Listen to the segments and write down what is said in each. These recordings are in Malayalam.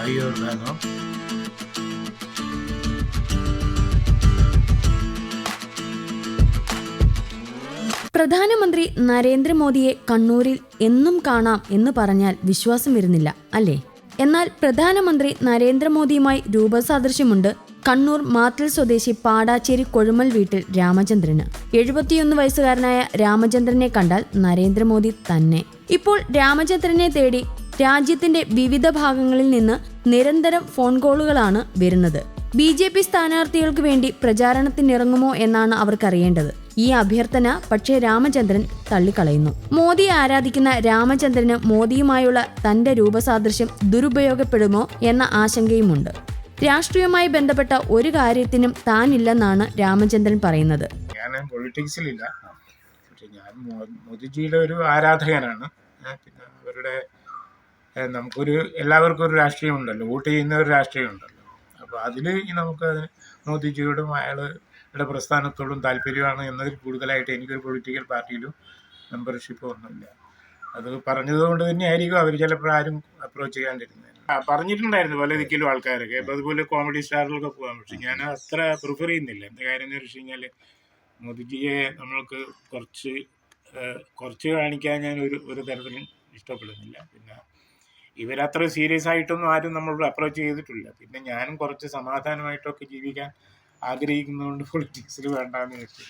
Ahí verdad, ¿no? പ്രധാനമന്ത്രി നരേന്ദ്രമോദിയെ കണ്ണൂരിൽ എന്നും കാണാം എന്ന് പറഞ്ഞാൽ വിശ്വാസം വരുന്നില്ല അല്ലേ? എന്നാൽ പ്രധാനമന്ത്രി നരേന്ദ്രമോദിയുമായി രൂപസാദൃശ്യമുണ്ട് കണ്ണൂർ മാത്തിൽ സ്വദേശി പാടാച്ചേരി കൊഴുമൽ വീട്ടിൽ രാമചന്ദ്രന്. എഴുപത്തിയൊന്ന് വയസ്സുകാരനായ രാമചന്ദ്രനെ കണ്ടാൽ നരേന്ദ്രമോദി തന്നെ. ഇപ്പോൾ രാമചന്ദ്രനെ തേടി രാജ്യത്തിന്റെ വിവിധ ഭാഗങ്ങളിൽ നിന്ന് നിരന്തരം ഫോൺ കോളുകളാണ് വരുന്നത്. ബി ജെ പി സ്ഥാനാർത്ഥികൾക്ക് വേണ്ടി പ്രചാരണത്തിനിറങ്ങുമോ എന്നാണ് അവർക്കറിയേണ്ടത്. ഈ അഭ്യർത്ഥന പക്ഷേ രാമചന്ദ്രൻ തള്ളിക്കളയുന്നു. മോദിയെ ആരാധിക്കുന്ന രാമചന്ദ്രന് മോദിയുമായുള്ള തന്റെ രൂപസാദൃശ്യം ദുരുപയോഗപ്പെടുമോ എന്ന ആശങ്കയുമുണ്ട്. രാഷ്ട്രീയവുമായി ബന്ധപ്പെട്ട ഒരു കാര്യത്തിനും താനില്ലെന്നാണ് രാമചന്ദ്രൻ പറയുന്നത്. ഞാൻ പൊളിറ്റിക്സിലില്ല. പക്ഷെ ഞാൻ മോദിജിയുടെ ഒരു ആരാധകനാണ്. പിന്നെ അവരുടെ നമുക്കൊരു എല്ലാവർക്കും ഒരു രാഷ്ട്രീയം ഉണ്ടല്ലോ വോട്ട് ചെയ്യുന്ന ഒരു രാഷ്ട്രീയം ഉണ്ടല്ലോ അപ്പോൾ അതിൽ നമുക്ക് മോദിജിയോടും അയാളുടെ പ്രസ്ഥാനത്തോടും താല്പര്യമാണ് എന്നതിൽ കൂടുതലായിട്ട് എനിക്കൊരു പൊളിറ്റിക്കൽ പാർട്ടിയിലും മെമ്പർഷിപ്പ് ഒന്നുമില്ല. അത് പറഞ്ഞതുകൊണ്ട് തന്നെ ആയിരിക്കും അവർ ചിലപ്പോൾ ആരും അപ്രോച്ച് ചെയ്യാണ്ടിരുന്നത്. പറഞ്ഞിട്ടുണ്ടായിരുന്നു പല ദിക്കിലും ആൾക്കാരൊക്കെ. അപ്പോൾ അതുപോലെ കോമഡി സ്റ്റാറിലൊക്കെ പോകാൻ പക്ഷെ ഞാൻ അത്ര പ്രിഫർ ചെയ്യുന്നില്ല. എന്താ കാര്യം എന്ന് വെച്ച് കഴിഞ്ഞാൽ മോദിജിയെ നമ്മൾക്ക് കുറച്ച് കുറച്ച് കാണിക്കാൻ ഞാൻ ഒരു ഒരു തരത്തിലും ഇഷ്ടപ്പെടുന്നില്ല. പിന്നെ ഇവരത്ര സീരിയസ് ആയിട്ടൊന്നും ആരും നമ്മളോട് അപ്രോച്ച് ചെയ്തിട്ടില്ല. പിന്നെ ഞാനും കുറച്ച് സമാധാനമായിട്ടൊക്കെ ജീവിക്കാൻ ആഗ്രഹിക്കുന്നതുകൊണ്ട് പൊളിറ്റിക്സിൽ വേണ്ടാന്ന് വെച്ചു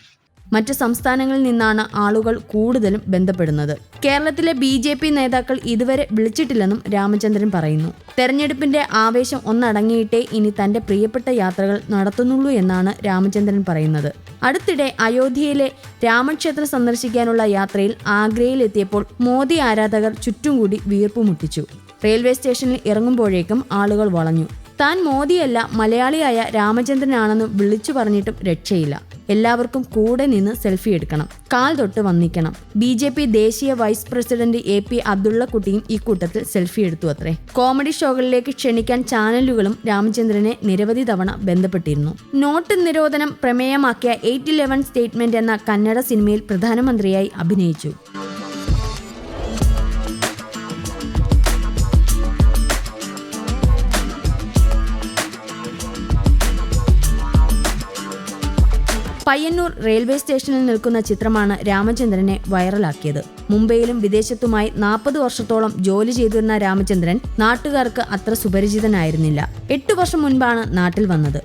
മറ്റ് സംസ്ഥാനങ്ങളിൽ നിന്നാണ് ആളുകൾ കൂടുതലും ബന്ധപ്പെടുന്നത്. കേരളത്തിലെ ബി ജെ പി നേതാക്കൾ ഇതുവരെ വിളിച്ചിട്ടില്ലെന്നും രാമചന്ദ്രൻ പറയുന്നു. തെരഞ്ഞെടുപ്പിന്റെ ആവേശം ഒന്നടങ്ങിയിട്ടേ ഇനി തന്റെ പ്രിയപ്പെട്ട യാത്രകൾ നടത്തുന്നുള്ളൂ എന്നാണ് രാമചന്ദ്രൻ പറയുന്നത്. അടുത്തിടെ അയോധ്യയിലെ രാമക്ഷേത്രം സന്ദർശിക്കാനുള്ള യാത്രയിൽ ആഗ്രയിലെത്തിയപ്പോൾ മോദി ആരാധകർ ചുറ്റും കൂടി വീർപ്പുമുട്ടിച്ചു. റെയിൽവേ സ്റ്റേഷനിൽ ഇറങ്ങുമ്പോഴേക്കും ആളുകൾ വളഞ്ഞു. താൻ മോദിയല്ല മലയാളിയായ രാമചന്ദ്രനാണെന്ന് വിളിച്ചു പറഞ്ഞിട്ടും രക്ഷയില്ല. എല്ലാവർക്കും കൂടെ നിന്ന് സെൽഫി എടുക്കണം. കാൽ തൊട്ട് വന്നിക്കണം. ബി ജെ പി ദേശീയ വൈസ് പ്രസിഡന്റ് എ പി അബ്ദുള്ളക്കുട്ടിയും ഈ കൂട്ടത്തിൽ സെൽഫി എടുത്തു അത്രേ. കോമഡി ഷോകളിലേക്ക് ക്ഷണിക്കാൻ ചാനലുകളും രാമചന്ദ്രനെ നിരവധി തവണ ബന്ധപ്പെട്ടിരുന്നു. നോട്ട് നിരോധനം പ്രമേയമാക്കിയ എയ്റ്റ് ഇലവൻ സ്റ്റേറ്റ്മെന്റ് എന്ന കന്നഡ സിനിമയിൽ പ്രധാനമന്ത്രിയായി അഭിനയിച്ചു. പയ്യന്നൂർ റെയിൽവേ സ്റ്റേഷനിൽ നിൽക്കുന്ന ചിത്രമാണ് രാമചന്ദ്രനെ വൈറലാക്കിയത്. മുംബൈയിലും വിദേശത്തുമായി നാൽപ്പത് വർഷത്തോളം ജോലി ചെയ്തിരുന്ന രാമചന്ദ്രൻ നാട്ടുകാർക്ക് അത്ര സുപരിചിതനായിരുന്നില്ല. എട്ടു വർഷം മുൻപാണ് നാട്ടിൽ വന്നത്.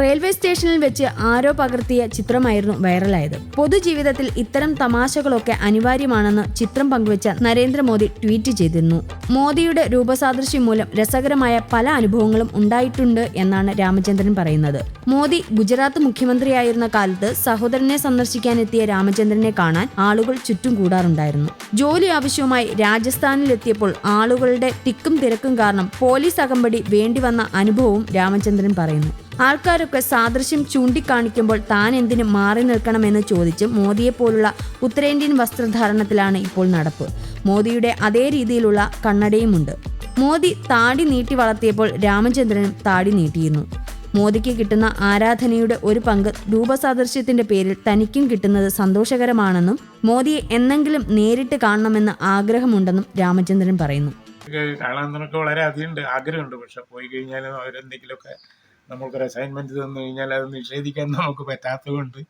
റെയിൽവേ സ്റ്റേഷനിൽ വെച്ച് ആരോ പകർത്തിയ ചിത്രമായിരുന്നു വൈറലായത്. പൊതുജീവിതത്തിൽ ഇത്തരം തമാശകളൊക്കെ അനിവാര്യമാണെന്ന് ചിത്രം പങ്കുവച്ച നരേന്ദ്രമോദി ട്വീറ്റ് ചെയ്തിരുന്നു. മോദിയുടെ രൂപസാദൃശ്യം മൂലം രസകരമായ പല അനുഭവങ്ങളും ഉണ്ടായിട്ടുണ്ട് എന്നാണ് രാമചന്ദ്രൻ പറയുന്നത്. മോദി ഗുജറാത്ത് മുഖ്യമന്ത്രിയായിരുന്ന കാലത്ത് സഹോദരനെ സന്ദർശിക്കാനെത്തിയ രാമചന്ദ്രനെ കാണാൻ ആളുകൾ ചുറ്റും കൂടാറുണ്ടായിരുന്നു. ജോലി ആവശ്യവുമായി രാജസ്ഥാനിലെത്തിയപ്പോൾ ആളുകളുടെ തിക്കും തിരക്കും കാരണം പോലീസ് അകമ്പടി വേണ്ടിവന്ന അനുഭവവും രാമചന്ദ്രൻ പറയുന്നു. ആൾക്കാരൊക്കെ സാദൃശ്യം ചൂണ്ടിക്കാണിക്കുമ്പോൾ താൻ എന്തിനു മാറി നിൽക്കണമെന്ന് ചോദിച്ച് മോദിയെപ്പോലുള്ള ഉത്തരേന്ത്യൻ വസ്ത്രധാരണത്തിലാണ് ഇപ്പോൾ നടപ്പ്. മോദിയുടെ അതേ രീതിയിലുള്ള കണ്ണടയുമുണ്ട്. മോദി താടി നീട്ടി വളർത്തിയപ്പോൾ രാമചന്ദ്രനും താടി നീട്ടിയിരുന്നു. മോദിക്ക് കിട്ടുന്ന ആരാധനയുടെ ഒരു പങ്ക് രൂപസാദൃശ്യത്തിന്റെ പേരിൽ തനിക്കും കിട്ടുന്നത് സന്തോഷകരമാണെന്നും മോദിയെ എന്നെങ്കിലും നേരിട്ട് കാണണമെന്ന് ആഗ്രഹമുണ്ടെന്നും രാമചന്ദ്രൻ പറയുന്നു. കാണാൻ വളരെ അധികം ആഗ്രഹമുണ്ട്. പക്ഷെ പോയി കഴിഞ്ഞാൽ അവരെന്തെങ്കിലുമൊക്കെ നമ്മൾക്കൊരു അസൈൻമെന്റ് തന്നു കഴിഞ്ഞാൽ അത് നിഷേധിക്കാൻ നമുക്ക് പറ്റാത്തതുകൊണ്ട്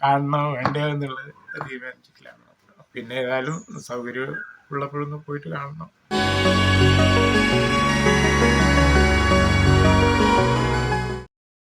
കാണണോ വേണ്ടോ എന്നുള്ളത് തീരുമാനിച്ചിട്ടില്ലാണ് പിന്നെ ഏതായാലും സൗകര്യം ഉള്ളപ്പോഴൊന്ന് പോയിട്ട് കാണണം.